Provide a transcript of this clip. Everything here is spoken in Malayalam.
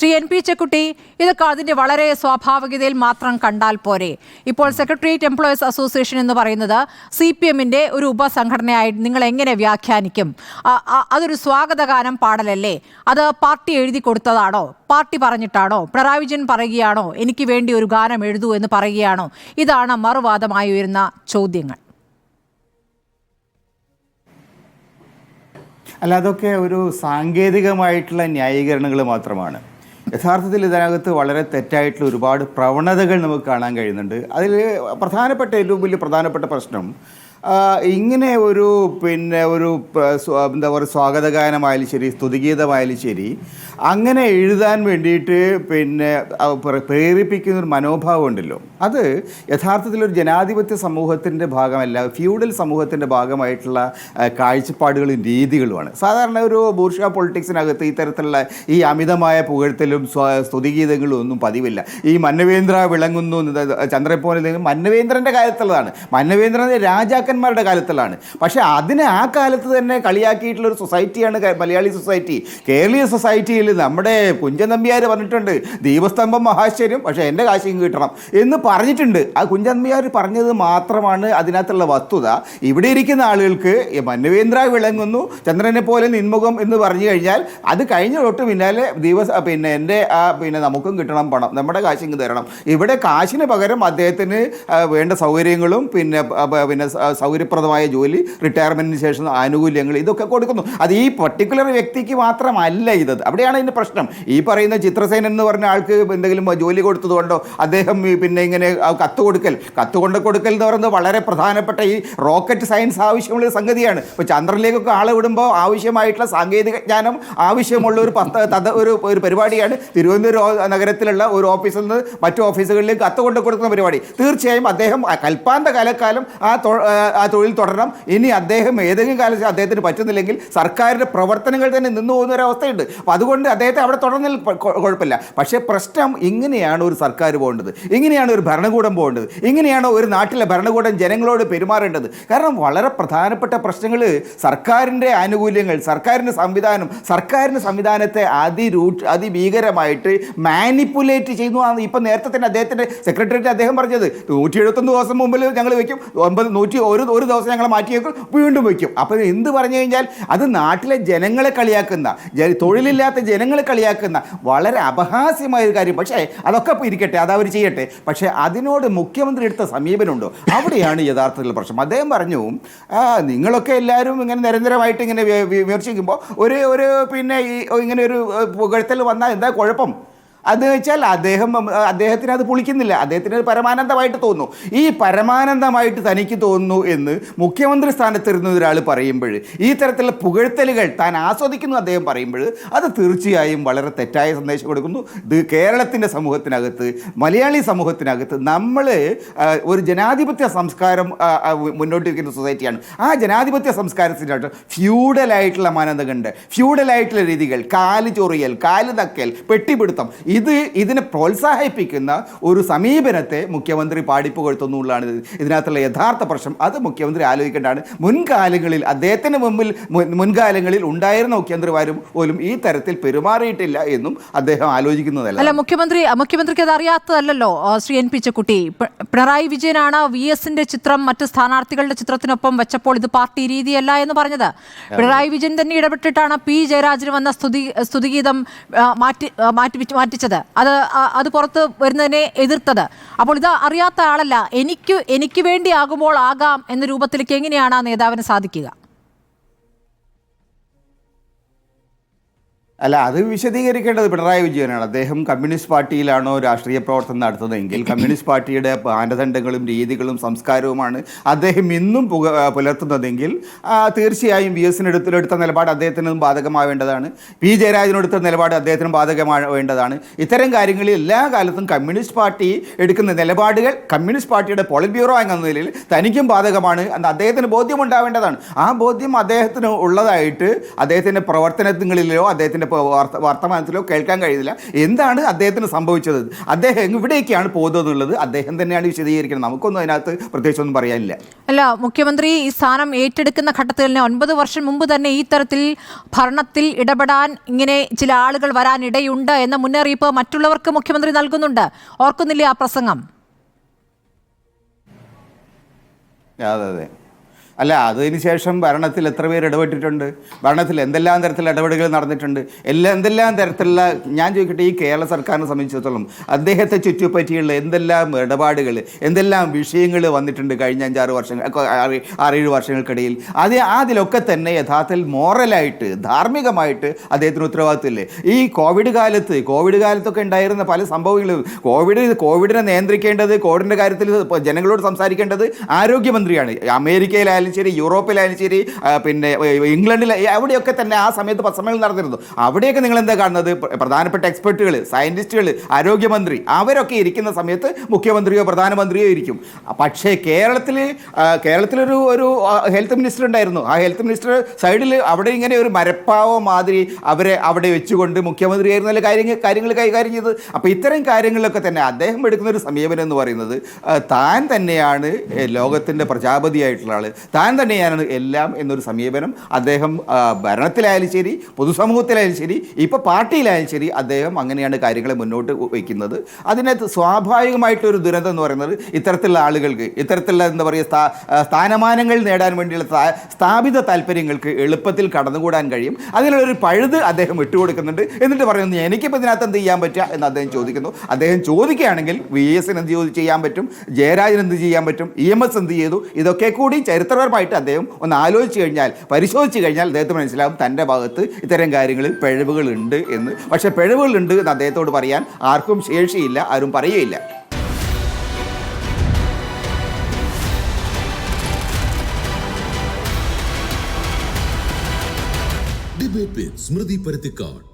ശ്രീ എൻ പി ചെക്കുട്ടി ഇതൊക്കെ അതിന്റെ വളരെ സ്വാഭാവികതയിൽ മാത്രം കണ്ടാൽ പോരെ. ഇപ്പോൾ സെക്രട്ടേറിയറ്റ് എംപ്ലോയീസ് അസോസിയേഷൻ എന്ന് പറയുന്നത് സി പി എമ്മിന്റെ ഒരു ഉപസംഘടനയായി നിങ്ങൾ എങ്ങനെ വ്യാഖ്യാനിക്കും? അതൊരു സ്വാഗതഗാനം പാടലല്ലേ? അത് പാർട്ടി എഴുതി കൊടുത്തതാണോ? പാർട്ടി പറഞ്ഞിട്ടാണോ? പിണറായി വിജയൻ പറയുകയാണോ? എനിക്ക് വേണ്ടി ഒരു ഗാനം എഴുതൂ എന്ന് പറയുകയാണോ? ഇതാണ് മറുവാദമായി ഉയരുന്ന ചോദ്യങ്ങൾ. അല്ല അതൊക്കെ ഒരു സാങ്കേതികമായിട്ടുള്ള ന്യായീകരണങ്ങൾ മാത്രമാണ്. യഥാർത്ഥത്തിൽ ഇതിനകത്ത് വളരെ തെറ്റായിട്ടുള്ള ഒരുപാട് പ്രവണതകൾ നമുക്ക് കാണാൻ കഴിയുന്നുണ്ട്. അതിൽ പ്രധാനപ്പെട്ട ഏറ്റവും വലിയ പ്രധാനപ്പെട്ട പ്രശ്നം ഇങ്ങനെ ഒരു പിന്നെ ഒരു എന്താ പറയുക സ്വാഗതഗാനമായാലും ശരി സ്തുതിഗീതമായാലും ശരി അങ്ങനെ എഴുതാൻ വേണ്ടിയിട്ട് പിന്നെ പ്രേരിപ്പിക്കുന്ന ഒരു മനോഭാവം ഉണ്ടല്ലോ. അത് യഥാർത്ഥത്തിൽ ഒരു ജനാധിപത്യ സമൂഹത്തിന്റെ ഭാഗമല്ല ഫ്യൂഡൽ സമൂഹത്തിന്റെ ഭാഗമായിട്ടുള്ള കാഴ്ചപ്പാടുകളും രീതികളുമാണ്. സാധാരണ ഒരു ബൂർഷ പൊളിറ്റിക്സിനകത്ത് ഇത്തരത്തിലുള്ള ഈ അമിതമായ പുകഴ്ത്തലും സ്തുതിഗീതങ്ങളും ഒന്നും പതിവില്ല. ഈ മന്നവേന്ദ്ര വിളങ്ങുന്നു ചന്ദ്രപ്പോലെ മന്നവേന്ദ്രന്റെ കാലത്തുള്ളതാണ്. മന്നവേന്ദ്രൻ രാജാക്കന്മാരുടെ കാലത്തുള്ളതാണ്. പക്ഷേ അതിനെ ആ കാലത്ത് തന്നെ കളിയാക്കിയിട്ടുള്ള ഒരു സൊസൈറ്റിയാണ് മലയാളി സൊസൈറ്റി. കേരളീയ സൊസൈറ്റിയിൽ നമ്മുടെ കുഞ്ചൻ നമ്പ്യാർ പറഞ്ഞിട്ടുണ്ട് ദീപസ്തംഭം മഹാശ്ചര്യം പക്ഷേ എന്റെ കാശിയും കിട്ടണം എന്ന് പറഞ്ഞിട്ടുണ്ട്. ആ കുഞ്ചന്മയാർ പറഞ്ഞത് മാത്രമാണ് അതിനകത്തുള്ള വസ്തുത. ഇവിടെ ഇരിക്കുന്ന ആളുകൾക്ക് മന്നവേന്ദ്ര വിളങ്ങുന്നു. ചന്ദ്രനെ പോലെ നിന്മുഖം എന്ന് പറഞ്ഞു കഴിഞ്ഞാൽ അത് കഴിഞ്ഞ തൊട്ട് പിന്നാലെ ദിവസം പിന്നെ എന്റെ ആ പിന്നെ നമുക്കും കിട്ടണം പണം. നമ്മുടെ കാശിങ് തരണം. ഇവിടെ കാശിന് പകരം അദ്ദേഹത്തിന് വേണ്ട സൗകര്യങ്ങളും പിന്നെ പിന്നെ സൗകര്യപ്രദമായ ജോലി റിട്ടയർമെന്റിന് ശേഷം ആനുകൂല്യങ്ങൾ ഇതൊക്കെ കൊടുക്കുന്നു. അത് ഈ പർട്ടിക്കുലർ വ്യക്തിക്ക് മാത്രമല്ല ഇത്. അവിടെയാണ് ഇതിന്റെ പ്രശ്നം. ഈ പറയുന്ന ചിത്രസേന എന്ന് പറഞ്ഞ ആൾക്ക് എന്തെങ്കിലും ജോലി കൊടുത്തതുകൊണ്ടോ അദ്ദേഹം പിന്നെ ഇങ്ങനെ ആ കത്ത് കൊടുക്കൽ. കത്ത് കൊണ്ട് കൊടുക്കൽ എന്ന് പറയുന്നത് വളരെ പ്രധാനപ്പെട്ട ഈ റോക്കറ്റ് സയൻസ് ആവശ്യമുള്ള സംഗതിയാണ്. ഇപ്പോൾ ചന്ദ്രനിലേക്കൊക്കെ ആളെ വിടുമ്പോൾ ആവശ്യമായിട്ടുള്ള സാങ്കേതിക ജ്ഞാനം ആവശ്യമുള്ള ഒരു പത്ത് തത ഒരു ഒരു പരിപാടിയാണ്. തിരുവനന്തപുരം നഗരത്തിലുള്ള ഒരു ഓഫീസിൽ നിന്ന് മറ്റു ഓഫീസുകളിലേക്ക് കത്ത് കൊണ്ട് കൊടുക്കുന്ന പരിപാടി. തീർച്ചയായും അദ്ദേഹം കൽപ്പാന്ത കാലക്കാലം ആ ആ തൊഴിൽ തുടരണം. ഇനി അദ്ദേഹം ഏതെങ്കിലും കാലത്ത് അദ്ദേഹത്തിന് പറ്റുന്നില്ലെങ്കിൽ സർക്കാരിന്റെ പ്രവർത്തനങ്ങൾ തന്നെ നിന്നു പോകുന്ന ഒരു അവസ്ഥയുണ്ട്. അപ്പോൾ അതുകൊണ്ട് അദ്ദേഹത്തെ അവിടെ തുടർന്നിൽ കുഴപ്പമില്ല പക്ഷേ പ്രശ്നം ഇങ്ങനെയാണ് ഒരു സർക്കാർ പോകേണ്ടത്. ഇങ്ങനെയാണ് ഒരു ഭരണകൂടം പോകേണ്ടത്. ഇങ്ങനെയാണ് ഒരു നാട്ടിലെ ഭരണകൂടം ജനങ്ങളോട് പെരുമാറേണ്ടത്? കാരണം വളരെ പ്രധാനപ്പെട്ട പ്രശ്നങ്ങൾ സർക്കാരിന്റെ ആനുകൂല്യങ്ങൾ സർക്കാരിന്റെ സംവിധാനം സർക്കാരിന്റെ സംവിധാനത്തെ അതിരൂ അതിഭീകരമായിട്ട് മാനിപ്പുലേറ്റ് ചെയ്യുന്നു ആണ് ഇപ്പം നേരത്തെ തന്നെ അദ്ദേഹത്തിന്റെ സെക്രട്ടറിയേറ്റ് അദ്ദേഹം പറഞ്ഞത്. നൂറ്റി എഴുപത്തൊന്ന് ദിവസം മുമ്പിൽ ഞങ്ങൾ വെക്കും ഒമ്പത് നൂറ്റി ഒരു ഒരു ദിവസം ഞങ്ങൾ മാറ്റി വെക്കും വീണ്ടും വെക്കും അപ്പോൾ എന്ത് പറഞ്ഞു കഴിഞ്ഞാൽ അത് നാട്ടിലെ ജനങ്ങളെ കളിയാക്കുന്ന തൊഴിലില്ലാത്ത ജനങ്ങളെ കളിയാക്കുന്ന വളരെ അപഹാസ്യമായ ഒരു കാര്യം. പക്ഷേ അതൊക്കെ ഇരിക്കട്ടെ. അത് അവർ ചെയ്യട്ടെ. പക്ഷേ അതിനോട് മുഖ്യമന്ത്രി എടുത്ത സമീപനമുണ്ടോ? അവിടെയാണ് യഥാർത്ഥത്തിൽ പ്രശ്നം. അദ്ദേഹം പറഞ്ഞു നിങ്ങളൊക്കെ എല്ലാവരും ഇങ്ങനെ നിരന്തരമായിട്ട് ഇങ്ങനെ വിമർശിക്കുമ്പോൾ ഒരു ഒരു പിന്നെ ഈ ഇങ്ങനെ ഒരു പുകഴ്ത്തൽ വന്നാൽ എന്താ കുഴപ്പം? അത് വെച്ചാൽ അദ്ദേഹം അദ്ദേഹത്തിന് അത് പുളിക്കുന്നില്ല. അദ്ദേഹത്തിന് അത് പരമാനന്ദമായിട്ട് തോന്നുന്നു. ഈ പരമാനന്ദമായിട്ട് തനിക്ക് തോന്നുന്നു എന്ന് മുഖ്യമന്ത്രി സ്ഥാനത്തിരുന്ന ഒരാൾ പറയുമ്പോൾ ഈ തരത്തിലുള്ള പുകഴ്ത്തലുകൾ താൻ ആസ്വദിക്കുന്നു അദ്ദേഹം പറയുമ്പോൾ അത് തീർച്ചയായും വളരെ തെറ്റായ സന്ദേശം കൊടുക്കുന്നു. ഇത് കേരളത്തിന്റെ സമൂഹത്തിനകത്ത് മലയാളി സമൂഹത്തിനകത്ത് നമ്മൾ ഒരു ജനാധിപത്യ സംസ്കാരം മുന്നോട്ട് വയ്ക്കുന്ന സൊസൈറ്റിയാണ്. ആ ജനാധിപത്യ സംസ്കാരത്തിന്റെ ഫ്യൂഡലായിട്ടുള്ള മാനദണ്ഡമുണ്ട് ഫ്യൂഡലായിട്ടുള്ള രീതികൾ കാൽ ചൊറിയൽ കാൽ തക്കൽ പെട്ടിപിടുത്തം ഇത് ഇതിനെ പ്രോത്സാഹിപ്പിക്കുന്ന ഒരു സമീപനത്തെ മുഖ്യമന്ത്രി പാടിപ്പുകഴ്ത്തുന്നുള്ളതാണ് ഇത്. ഇതിനകത്തുള്ള യഥാർത്ഥ പ്രശ്നം അത് മുഖ്യമന്ത്രി ആലോചിക്കേണ്ടതാണ്. മുൻകാലങ്ങളിൽ അദ്ദേഹത്തിന് മുമ്പിൽ മുൻകാലങ്ങളിൽ ഉണ്ടായിരുന്ന മുഖ്യമന്ത്രിമാരും പോലും ഈ തരത്തിൽ പെരുമാറിയിട്ടില്ല എന്നും അദ്ദേഹം ആലോചിക്കുന്നതല്ല. അല്ല മുഖ്യമന്ത്രി മുഖ്യമന്ത്രിക്ക് അത് അറിയാത്തതല്ലോ ശ്രീ എൻ പി ചെക്കുട്ടി. പിണറായി വിജയനാണ് വി എസിന്റെ ചിത്രം മറ്റ് സ്ഥാനാർത്ഥികളുടെ ചിത്രത്തിനൊപ്പം വെച്ചപ്പോൾ ഇത് പാർട്ടി രീതിയല്ല എന്ന് പറഞ്ഞത്. പിണറായി വിജയൻ തന്നെ ഇടപെട്ടിട്ടാണ് പി ജയരാജന് വന്ന സ്തുതി സ്തുതിഗീതം മാറ്റി മാറ്റി മാറ്റി മാറ്റിച്ചത് അത് അത് പുറത്ത് വരുന്നതിനെ എതിർത്തത്. അപ്പോൾ ഇത് അറിയാത്ത ആളല്ല. എനിക്ക് എനിക്ക് വേണ്ടി ആകുമ്പോൾ ആകാം എന്ന രൂപത്തിലേക്ക് എങ്ങനെയാണ് ആ നേതാവിന് സാധിക്കുക? അല്ല അത് വിശദീകരിക്കേണ്ടത് പിണറായി വിജയനാണ്. അദ്ദേഹം കമ്മ്യൂണിസ്റ്റ് പാർട്ടിയിലാണോ രാഷ്ട്രീയ പ്രവർത്തനം നടത്തുന്നതെങ്കിൽ കമ്മ്യൂണിസ്റ്റ് പാർട്ടിയുടെ മാനദണ്ഡങ്ങളും രീതികളും സംസ്കാരവുമാണ് അദ്ദേഹം ഇന്നും പുക പുലർത്തുന്നതെങ്കിൽ തീർച്ചയായും വി എസിന് എടുത്തെടുത്ത നിലപാട് അദ്ദേഹത്തിനും ബാധകമാവേണ്ടതാണ്. പി ജയരാജനെടുത്ത നിലപാട് അദ്ദേഹത്തിനും ബാധകമാവേണ്ടതാണ്. ഇത്തരം കാര്യങ്ങളിൽ എല്ലാ കാലത്തും കമ്മ്യൂണിസ്റ്റ് പാർട്ടി എടുക്കുന്ന നിലപാടുകൾ കമ്മ്യൂണിസ്റ്റ് പാർട്ടിയുടെ പോളിറ്റ് ബ്യൂറോ എന്ന നിലയിൽ തനിക്കും ബാധകമാണ് എന്ന് അദ്ദേഹത്തിന് ബോധ്യമുണ്ടാവേണ്ടതാണ്. ആ ബോധ്യം അദ്ദേഹത്തിന് ഉള്ളതായിട്ട് അദ്ദേഹത്തിന്റെ പ്രവർത്തനങ്ങളിലോ അദ്ദേഹത്തിന്റെ വർത്തമാനത്തിലോ കേൾക്കാൻ കഴിയുന്നില്ല. എന്താണ് അദ്ദേഹത്തിന് സംഭവിച്ചത്? അദ്ദേഹം ഇവിടേക്കാണ് പോകുന്നതെന്നുള്ളത് അദ്ദേഹം തന്നെയാണ് വിശദീകരിക്കുന്നത്. നമുക്കൊന്നും അതിനകത്ത് പ്രത്യേകിച്ച് ഒന്നും പറയാനില്ല. അല്ല മുഖ്യമന്ത്രി ഈ സ്ഥാനം ഏറ്റെടുക്കുന്ന ഘട്ടത്തിൽ തന്നെ ഒൻപത് വർഷം മുമ്പ് തന്നെ ഈ തരത്തിൽ ഭരണത്തിൽ ഇടപെടാൻ ഇങ്ങനെ ചില ആളുകൾ വരാനിടയുണ്ട് എന്ന മുന്നറിയിപ്പ് മറ്റുള്ളവർക്ക് മുഖ്യമന്ത്രി നൽകുന്നുണ്ട്. ഓർക്കുന്നില്ലേ ആ പ്രസംഗം? അതെ അതെ. അല്ല അതിന് ശേഷം ഭരണത്തിൽ എത്ര പേര് ഇടപെട്ടിട്ടുണ്ട്? ഭരണത്തിൽ എന്തെല്ലാം തരത്തിലുള്ള ഇടപെടലുകൾ നടന്നിട്ടുണ്ട്? എല്ലാ എന്തെല്ലാം തരത്തിലുള്ള ഞാൻ ചോദിക്കട്ടെ ഈ കേരള സർക്കാരിനെ സംബന്ധിച്ചിടത്തോളം അദ്ദേഹത്തെ ചുറ്റിപ്പറ്റിയുള്ള എന്തെല്ലാം ഇടപാടുകൾ എന്തെല്ലാം വിഷയങ്ങൾ വന്നിട്ടുണ്ട് കഴിഞ്ഞ അഞ്ചാറ് വർഷങ്ങൾ ആറ് ആറേഴ് വർഷങ്ങൾക്കിടയിൽ? അത് അതിലൊക്കെ തന്നെ യഥാർത്ഥത്തിൽ മോറലായിട്ട് ധാർമ്മികമായിട്ട് അദ്ദേഹത്തിന് ഉത്തരവാദിത്തമില്ലേ ഈ കോവിഡ് കാലത്ത് കോവിഡ് കാലത്തൊക്കെ ഉണ്ടായിരുന്ന പല സംഭവങ്ങളും കോവിഡ് കോവിഡിനെ നിയന്ത്രിക്കേണ്ടത് കോവിഡിന്റെ കാര്യത്തിൽ ജനങ്ങളോട് സംസാരിക്കേണ്ടത് ആരോഗ്യമന്ത്രിയാണ്. അമേരിക്കയിലായാലും ശരി യൂറോപ്പിലായാലും ശരി പിന്നെ ഇംഗ്ലണ്ടിൽ അവിടെയൊക്കെ തന്നെ ആ സമയത്ത് സമ്മേളനം നടന്നിരുന്നു. അവിടെയൊക്കെ നിങ്ങൾ എന്താ കാണുന്നത് പ്രധാനപ്പെട്ട എക്സ്പെർട്ടുകൾ സയന്റിസ്റ്റുകൾ ആരോഗ്യമന്ത്രി അവരൊക്കെ ഇരിക്കുന്ന സമയത്ത് മുഖ്യമന്ത്രിയോ പ്രധാനമന്ത്രിയോ ഇരിക്കും. പക്ഷേ കേരളത്തിൽ കേരളത്തിലൊരു ഒരു ഹെൽത്ത് മിനിസ്റ്റർ ഉണ്ടായിരുന്നു. ആ ഹെൽത്ത് മിനിസ്റ്റർ സൈഡിൽ അവിടെ ഇങ്ങനെ ഒരു മരപ്പാവോ മാതിരി അവരെ അവിടെ വെച്ചുകൊണ്ട് മുഖ്യമന്ത്രിയായിരുന്ന കാര്യങ്ങൾ കാര്യങ്ങൾ കൈകാര്യം ചെയ്തത്. അപ്പോൾ ഇത്തരം കാര്യങ്ങളിലൊക്കെ തന്നെ അദ്ദേഹം എടുക്കുന്ന ഒരു സമീപനം എന്ന് പറയുന്നത് താൻ തന്നെയാണ് ലോകത്തിന്റെ പ്രജാപതിയായിട്ടുള്ള ആൾ താൻ തന്നെയാണ് എല്ലാം എന്നൊരു സമീപനം അദ്ദേഹം ഭരണത്തിലായാലും ശരി പൊതുസമൂഹത്തിലായാലും ശരി ഇപ്പോൾ പാർട്ടിയിലായാലും ശരി അദ്ദേഹം അങ്ങനെയാണ് കാര്യങ്ങളെ മുന്നോട്ട് വയ്ക്കുന്നത്. അതിനകത്ത് സ്വാഭാവികമായിട്ടൊരു ദുരന്തം എന്ന് പറയുന്നത് ഇത്തരത്തിലുള്ള ആളുകൾക്ക് ഇത്തരത്തിലുള്ള എന്താ പറയുക സ്ഥാ സ്ഥാനമാനങ്ങൾ നേടാൻ വേണ്ടിയുള്ള സ്ഥാപിത താല്പര്യങ്ങൾക്ക് എളുപ്പത്തിൽ കടന്നുകൂടാൻ കഴിയും. അതിനുള്ളൊരു പഴുത് അദ്ദേഹം വിട്ടുകൊടുക്കുന്നുണ്ട് എന്നിട്ട് പറയുന്നു എനിക്കിപ്പോൾ ഇതിനകത്ത് എന്ത് ചെയ്യാൻ പറ്റുക എന്ന് അദ്ദേഹം ചോദിക്കുന്നു. അദ്ദേഹം ചോദിക്കുകയാണെങ്കിൽ വി എസിന് എന്ത് ചെയ്യാൻ പറ്റും? ജയരാജൻ എന്ത് ചെയ്യാൻ പറ്റും? ഇ എം എസ് എന്ത് ചെയ്തു? ഇതൊക്കെ കൂടി ചരിത്രപരമായിട്ട് അദ്ദേഹം ഒന്ന് ആലോചിച്ച് കഴിഞ്ഞാൽ പരിശോധിച്ച് കഴിഞ്ഞാൽ അദ്ദേഹത്തിന് മനസ്സിലാവും തന്റെ ഭാഗത്ത് ഇത്തരം കാര്യങ്ങളിൽ പിഴവുകളുണ്ട് എന്ന്. പക്ഷേ പിഴവുകളുണ്ട് എന്ന് അദ്ദേഹത്തോട് പറയാൻ ആർക്കും ശേഷിയില്ല ആരും പറയുകയില്ല. സ്മൃതി പരുത്തിക്കാട്.